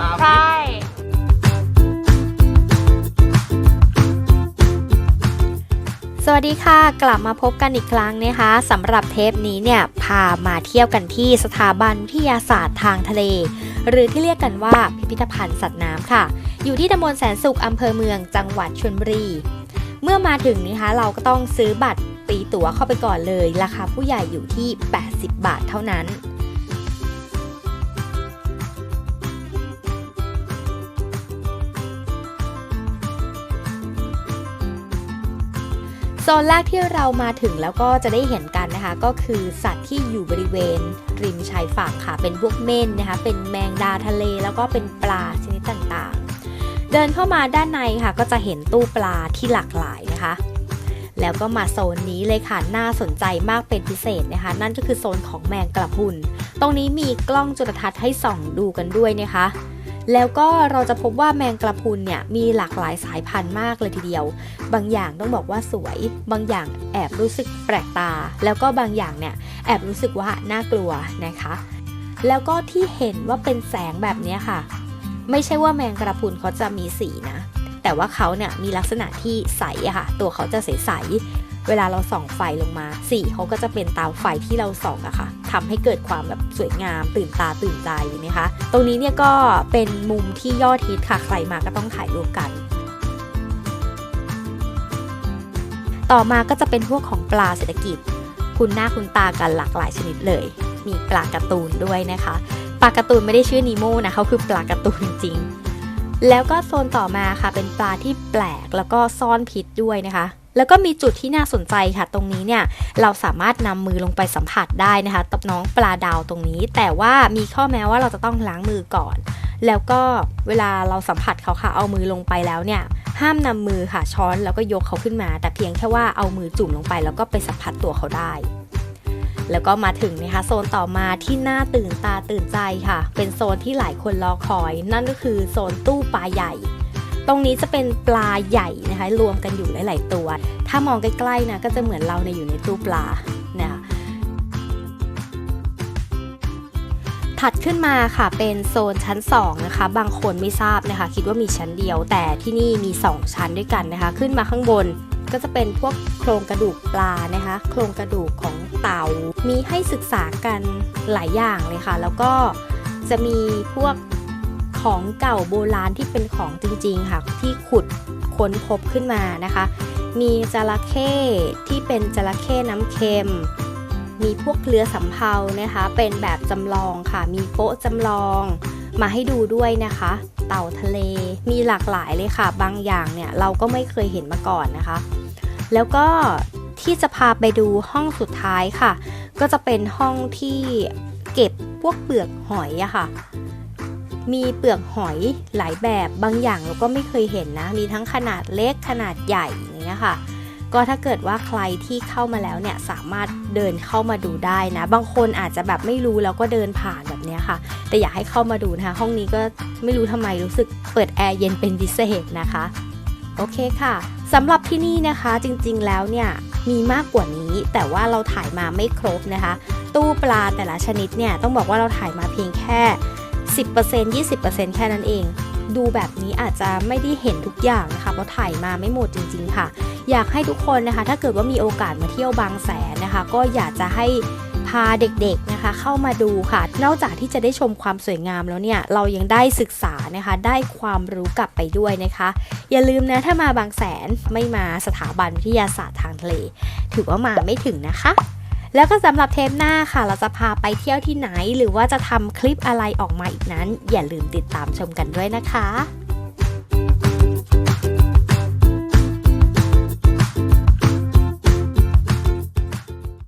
ตามใช่ สวัสดีค่ะ กลับมาพบกันอีกครั้งนะคะสำหรับเทปนี้เนี่ย พามาเที่ยวกันที่สถาบันวิทยาศาสตร์ทางทะเล หรือที่เรียกกันว่าพิพิธภัณฑ์สัตว์น้ำค่ะ อยู่ที่ตำบลแสนสุขอำเภอเมืองจังหวัดชลบุรี เมื่อมาถึงนะคะเราก็ต้องซื้อบัตรตีตั๋วเข้าไปก่อนเลย ราคาผู้ใหญ่อยู่ที่ 80 บาทเท่านั้น โซนแรกที่เรามาถึงแล้วก็จะได้เห็นกันนะคะ ก็คือสัตว์ที่อยู่บริเวณ ริมชายฝั่งค่ะ เป็นพวกเม่นนะคะ เป็นแมงดาทะเลแล้วก็เป็นปลาชนิดต่างๆ เดินเข้ามาด้านในค่ะ ก็จะเห็นตู้ปลาที่หลากหลายนะคะ แล้วก็มาโซนนี้เลยค่ะ น่าสนใจมากเป็นพิเศษนะคะ นั่นก็คือโซนของแมงกระพุน ตรงนี้มีกล้องจุลทรรศน์ให้ส่องดูกันด้วยนะคะ แล้วก็เราจะพบว่าแมงกระพุนเนี่ยมีหลากหลายสายพันธุ์มากเลยทีเดียว บางอย่างต้องบอกว่าสวย บางอย่างแอบรู้สึกแปลกตา แล้วก็บางอย่างเนี่ยแอบรู้สึกว่าน่ากลัวนะคะ แล้วก็ที่เห็นว่าเป็นแสงแบบนี้ค่ะ ไม่ใช่ว่าแมงกระพุนเขาจะมีสีนะ แต่ว่าเขาเนี่ยมีลักษณะที่ใสค่ะ ตัวเขาจะใสๆ เวลาเราส่องไฟลงมา สีเขาก็จะเป็นตามไฟที่เราส่องอะค่ะทำให้เกิดความแบบสวยงาม ตื่นตาตื่นใจนะคะ ตรงนี้เนี่ยก็เป็นมุมที่ยอดฮิตค่ะใครมาก็ต้องถ่ายรูปกัน ต่อมาก็จะเป็นพวกของปลาเศรษฐกิจ คุณหน้าคุณตากันหลากหลายชนิดเลย มีปลาการ์ตูนด้วยนะคะปลาการ์ตูนไม่ได้ชื่อนีโมนะเขาคือปลาการ์ตูนจริงๆแล้วก็โซนต่อมาค่ะเป็นปลาที่แปลกแล้วก็ซ่อนพิษด้วยนะคะ แล้วก็มีจุดที่น่าสนใจค่ะ ตรงนี้เนี่ยเราสามารถนำมือลงไปสัมผัสได้นะคะกับน้องปลาดาวตรงนี้ แต่ว่ามีข้อแม้ว่าเราจะต้องล้างมือก่อน แล้วก็เวลาเราสัมผัสเขาค่ะเอามือลงไปแล้วเนี่ยห้ามนำมือค่ะช้อนแล้วก็ยกเขาขึ้นมา แต่เพียงแค่ว่าเอามือจุ่มลงไป แล้วก็ไปสัมผัสตัวเขาได้ แล้วก็มาถึงนะคะโซนต่อมาที่น่าตื่นตาตื่นใจค่ะ เป็นโซนที่หลายคนรอคอย นั่นก็คือโซนตู้ปลาใหญ่ ตรงนี้จะเป็นปลาใหญ่นะคะ รวมกันอยู่หลาย ๆ ตัว ถ้ามองใกล้ ๆ นะ ก็จะเหมือนเราในยอยู่ในตู้ปลานะคะถัดขึ้นมาค่ะเป็นโซนชั้น 2 นะคะ บางคนไม่ทราบนะคะ คิดว่ามีชั้นเดียว แต่ที่นี่มี 2 ชั้นด้วยกันนะคะ ขึ้นมาข้างบนก็จะเป็นพวกโครงกระดูกปลานะคะ โครงกระดูกของเต่า มีให้ศึกษากันหลายอย่างเลยค่ะ แล้วก็จะมีพวก ของเก่าโบราณที่เป็นของจริงๆค่ะที่ขุดค้นพบขึ้นมานะคะ มีจระเข้ที่เป็นจระเข้น้ำเค็ม มีพวกเรือสำเภานะคะ เป็นแบบจำลองค่ะ มีโป๊ะจำลองมาให้ดูด้วยนะคะ เต่าทะเลมีหลากหลายเลยค่ะ บางอย่างเนี่ยเราก็ไม่เคยเห็นมาก่อนนะคะ แล้วก็ที่จะพาไปดูห้องสุดท้ายค่ะ ก็จะเป็นห้องที่เก็บพวกเปลือกหอยอะค่ะ มีเปลือกหอยหลายแบบบางอย่างเราก็ไม่เคยเห็นนะ มีทั้งขนาดเล็กขนาดใหญ่อย่างเงี้ยค่ะ ก็ถ้าเกิดว่าใครที่เข้ามาแล้วเนี่ยสามารถเดินเข้ามาดูได้นะ บางคนอาจจะแบบไม่รู้แล้วก็เดินผ่านแบบเนี้ยค่ะ แต่อยากให้เข้ามาดูนะคะ ห้องนี้ก็ไม่รู้ทำไมรู้สึกเปิดแอร์เย็นเป็นพิเศษนะคะโอเคค่ะสำหรับที่นี่นะคะจริงๆแล้วเนี่ยมีมากกว่านี้แต่ว่าเราถ่ายมาไม่ครบนะคะ ตู้ปลาแต่ละชนิดเนี่ยต้องบอกว่าเราถ่ายมาเพียงแค่ 10% 20%แค่นั้นเอง ดูแบบนี้อาจจะไม่ได้เห็นทุกอย่างนะคะเพราะถ่ายมาไม่หมดจริง ๆ ค่ะ อยากให้ทุกคนนะคะ ถ้าเกิดว่ามีโอกาสมาเที่ยวบางแสนนะคะ ก็อยากจะให้พาเด็กๆนะคะเข้ามาดูค่ะ นอกจากที่จะได้ชมความสวยงามแล้วเนี่ย เรายังได้ศึกษานะคะ ได้ความรู้กลับไปด้วยนะคะ อย่าลืมนะถ้ามาบางแสนไม่มาสถาบันวิทยาศาสตร์ทางทะเล ถือว่ามาไม่ถึงนะคะ แล้วก็สำหรับเทปหน้าค่ะ เราจะพาไปเที่ยวที่ไหน หรือว่าจะทำคลิปอะไรออกมาอีกนั้น อย่าลืมติดตามชมกันด้วยนะคะ